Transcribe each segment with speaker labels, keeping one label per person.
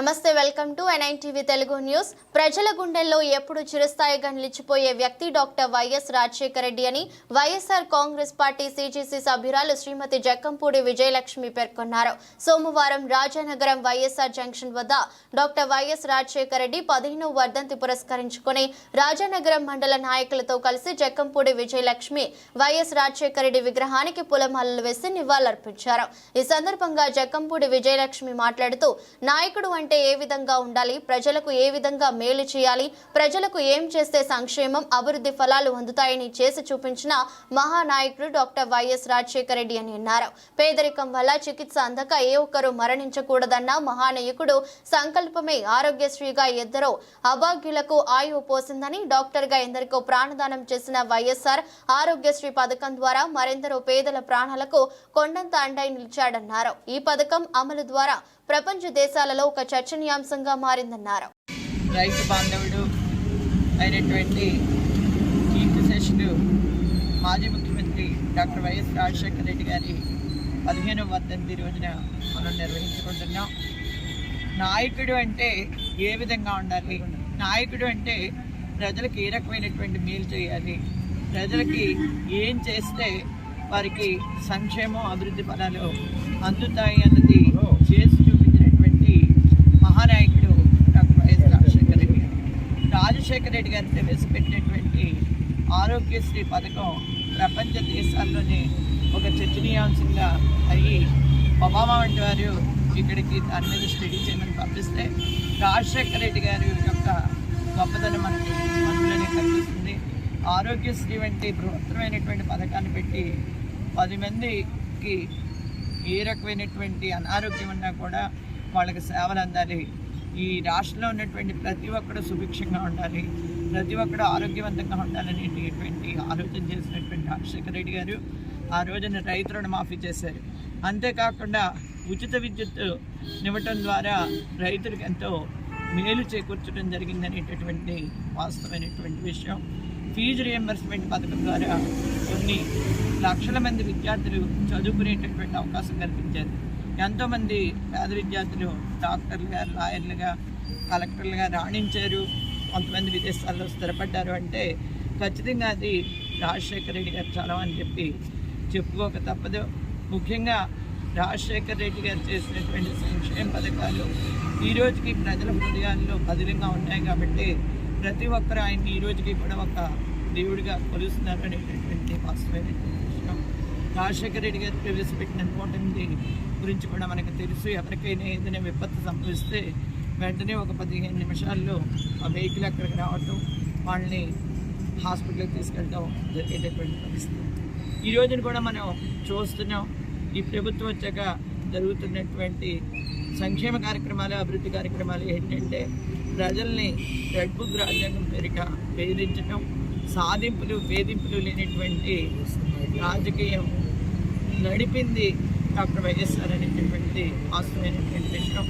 Speaker 1: నమస్తే welcome to ఎన్ఐన్ TV Telugu news. ప్రజల గుండెల్లో ఎప్పుడు చిరస్థాయిగా నిలిచిపోయే వ్యక్తి డాక్టర్ వైఎస్ రాజశేఖర రెడ్డి అని వైఎస్ఆర్ కాంగ్రెస్ పార్టీ సీజీసీ సభ్యురాలు శ్రీమతి జక్కంపూడి విజయలక్ష్మి పేర్కొన్నారు. సోమవారం రాజానగరం వైఎస్ఆర్ జంక్షన్ వద్ద డాక్టర్ వైఎస్ రాజశేఖర రెడ్డి పదిహేనవ వర్ధంతి పురస్కరించుకుని రాజానగరం మండల నాయకులతో కలిసి జక్కంపూడి విజయలక్ష్మి వైఎస్ రాజశేఖర రెడ్డి విగ్రహానికి పూలమాలలు వేసి నివాళులర్పించారు. ఈ సందర్భంగా జక్కంపూడి విజయలక్ష్మి మాట్లాడుతూ నాయకుడు అంటే ఏ విధంగా ఉండాలి? ప్రజలకు ఏ విధంగా మేలు చేయాలి? ప్రజలకు ఏం చేస్తే సంక్షేమం అభివృద్ధి ఫలాలు అందుతాయని చేసి చూపించిన మహానాయకుడు డాక్టర్ వైఎస్ రాజశేఖర రెడ్డి అని అన్నారు. పేదరికం వల్ల చికిత్స అందక ఏ ఒక్కరూ మరణించకూడదన్న మహానాయకుడు సంకల్పమే ఆరోగ్యశ్రీగా ఎందరో అభాగ్యులకు ఆయువు పోసిందని డాక్టర్గా ఎందరికో ప్రాణదానం చేసిన వైఎస్ఆర్ ఆరోగ్యశ్రీ పథకం ద్వారా మరెందరో పేదల ప్రాణాలకు కొండంత అండై నిలిచాడన్నారు. ఈ పథకం అమలు ద్వారా ప్రపంచ దేశాలలో ఒక చర్చనీయాంశంగా మారిందన్నారు.
Speaker 2: రైతు బాంధవుడు అయినటువంటి కీర్తిశేషులు మాజీ ముఖ్యమంత్రి డాక్టర్ వైఎస్ రాజశేఖర రెడ్డి గారి పదిహేనవ వర్ధంతి రోజున మనం నిర్వహించుకుంటున్నాం. నాయకుడు అంటే ఏ విధంగా ఉండాలి? నాయకుడు అంటే ప్రజలకు ఏ రకమైనటువంటి మేలు చేయాలి? ప్రజలకి ఏం చేస్తే వారికి సంక్షేమం అభివృద్ధి ఫలాలు అందుతాయి అన్నది చేసి చూపించినటువంటి మహానాయకుడు డాక్టర్ వైఎస్ రాజశేఖర రెడ్డి గారు రాజశేఖర రెడ్డి గారు ప్రవేశపెట్టినటువంటి ఆరోగ్యశ్రీ పథకం ప్రపంచ దేశాల్లోనే ఒక చర్చనీయాంశంగా అయ్యి ఒబామా వంటి వారు ఇక్కడికి దాని మీద స్టడీ చేయమని పంపిస్తే రాజశేఖర రెడ్డి గారి యొక్క గొప్పతనం మనకి అందులోనే కనిపిస్తుంది. ఆరోగ్యశ్రీ వంటి బృహత్తరమైనటువంటి పథకాన్ని పెట్టి పది మందికి ఏ రకమైనటువంటి అనారోగ్యం ఉన్నా కూడా వాళ్ళకి సేవలు అందాలి. ఈ రాష్ట్రంలో ఉన్నటువంటి ప్రతి ఒక్కరు సుభిక్షంగా ఉండాలి ప్రతి ఒక్కరు ఆరోగ్యవంతంగా ఉండాలనేటువంటి ఆలోచన చేసినటువంటి రాజశేఖర రెడ్డి గారు ఆ రోజున రైతు రుణమాఫీ చేశారు. అంతేకాకుండా ఉచిత విద్యుత్ ఇవ్వటం ద్వారా రైతులకు ఎంతో మేలు చేకూర్చడం జరిగిందనేటటువంటి వాస్తవమైనటువంటి విషయం. ఫీజు రియంబర్స్మెంట్ పథకం ద్వారా కొన్ని లక్షల మంది విద్యార్థులు చదువుకునేటటువంటి అవకాశం కల్పించారు. ఎంతోమంది పేద విద్యార్థులు డాక్టర్లుగా లాయర్లుగా కలెక్టర్లుగా రాణించారు. కొంతమంది విదేశాల్లో స్థిరపడ్డారు అంటే ఖచ్చితంగా అది రాజశేఖర రెడ్డి గారు చలవ అని చెప్పి చెప్పుకోక తప్పదు. ముఖ్యంగా రాజశేఖర రెడ్డి గారు చేసినటువంటి సంక్షేమ పథకాలు ఈ రోజుకి ప్రజల హృదయాల్లో బదిలంగా ఉన్నాయి కాబట్టి ప్రతి ఒక్కరు ఆయన్ని ఈ రోజుకి కూడా ఒక దేవుడిగా కొలుస్తున్నారు అనేటటువంటి వాస్తవమైనటువంటి విషయం. రాజశేఖర రెడ్డి గారు ప్రవేశపెట్టిన నూట ఎనిమిది గురించి కూడా మనకు తెలుసు. ఎవరికైనా ఏదైనా విపత్తు సంభవిస్తే వెంటనే ఒక పదిహేను నిమిషాల్లో ఆ వెహికల్ అక్కడికి రావటం వాళ్ళని హాస్పిటల్కి తీసుకెళ్ళడం జరిగేటటువంటి పరిస్థితి. ఈ రోజున కూడా మనం చూస్తున్నాం ఈ ప్రభుత్వం వచ్చాక జరుగుతున్నటువంటి సంక్షేమ కార్యక్రమాలు అభివృద్ధి కార్యక్రమాలు ఏంటంటే ప్రజల్ని రెడ్ బుక్ రాజ్యాంగం పేరిట వేధించడం సాధింపులు వేధింపులు లేనటువంటి రాజకీయం నడిపింది డాక్టర్ వైఎస్ఆర్ అనేటటువంటి వాస్తవమైనటువంటి విషయం.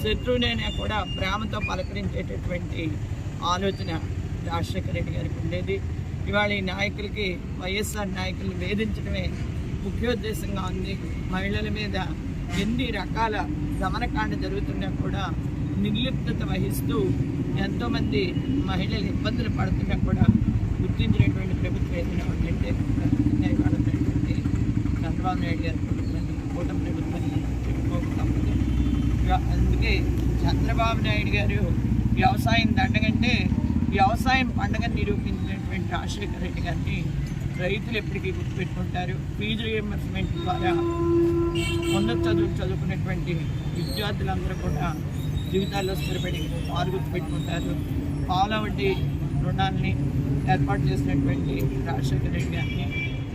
Speaker 2: శత్రువునైనా కూడా ప్రేమతో పలకరించేటటువంటి ఆలోచన రాజశేఖర రెడ్డి గారికి ఉండేది. ఇవాళ ఈ నాయకులకి వైఎస్ఆర్ నాయకులు వేధించడమే ముఖ్యోద్దేశంగా ఉంది. మహిళల మీద ఎన్ని రకాల దమనకాండ జరుగుతున్నా కూడా నిర్లిప్తత వహిస్తూ ఎంతోమంది మహిళలు ఇబ్బందులు పడుతున్నా కూడా గుర్తించినటువంటి ప్రభుత్వం ఏదైనా ఉందంటే న్యాయపడుతున్నటువంటి చంద్రబాబు నాయుడు గారు కూటమి ప్రభుత్వం చెప్పుకోక తప్పదు అందుకే చంద్రబాబు నాయుడు గారు వ్యవసాయం దండగంటే వ్యవసాయం పండగని నిరూపించినటువంటి రాజశేఖర రెడ్డి గారిని రైతులు ఎప్పటికీ గుర్తుపెట్టుకుంటారు. ఫీజు రియంబర్స్మెంట్ ద్వారా ముందు చదువులు చదువుకున్నటువంటి విద్యార్థులందరూ కూడా జీవితాల్లో స్థిరపడి వారు గుర్తుపెట్టుకుంటారు. పాల వడ్డీ రుణాన్ని ఏర్పాటు చేసినటువంటి రాజశేఖర రెడ్డి గారిని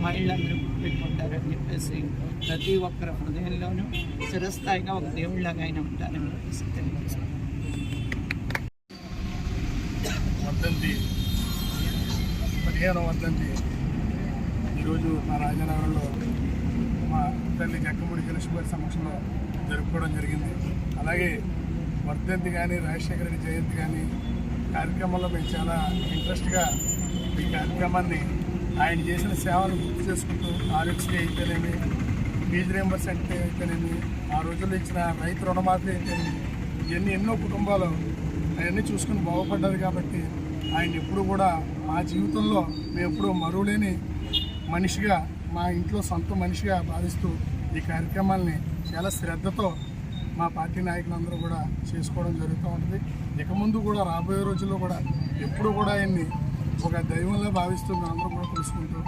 Speaker 2: మహిళలందరూ పెట్టుకుంటారు అని చెప్పేసి ప్రతి ఒక్కరి హృదయంలోనూ చిరస్థాయిగా ఒక దేవుళ్ళగా ఆయన ఉంటారని చెప్పేసి తెలియజేస్తాను
Speaker 3: వర్ధంతి పదిహేనవ వర్ధంతి. ఈరోజు మా రాజనగరంలో మా తల్లి జక్కముడి జలక్ష్మి సమక్షంలో జరుపుకోవడం జరిగింది. అలాగే వర్ధంతి కానీ రాజశేఖర రెడ్డి జయంతి కానీ కార్యక్రమంలో మేము చాలా ఇంట్రెస్ట్గా ఈ కార్యక్రమాన్ని ఆయన చేసిన సేవలు గుర్తు చేసుకుంటూ ఆరోగ్యశ్రీ అయితేనేమి ఫీజు అంటే అయితేనేమి ఆ రోజుల్లో ఇచ్చిన రైతు రుణమాఫీ అయితేనేమి ఇవన్నీ ఎన్నో కుటుంబాలు అవన్నీ చూసుకుని బాగుపడ్డారు కాబట్టి ఆయన ఎప్పుడు కూడా మా జీవితంలో మేము ఎప్పుడూ మరువలేని మనిషిగా మా ఇంట్లో సొంత మనిషిగా భావిస్తూ ఈ కార్యక్రమాల్ని చాలా శ్రద్ధతో మా పార్టీ నాయకులందరూ కూడా చేసుకోవడం జరుగుతూ ఉంటుంది. ఇక ముందు కూడా రాబోయే రోజుల్లో కూడా ఎప్పుడు కూడా ఆయన్ని ఒక దైవంలో భావిస్తూ మేమందరం కూడా తెలుసుకుంటూ.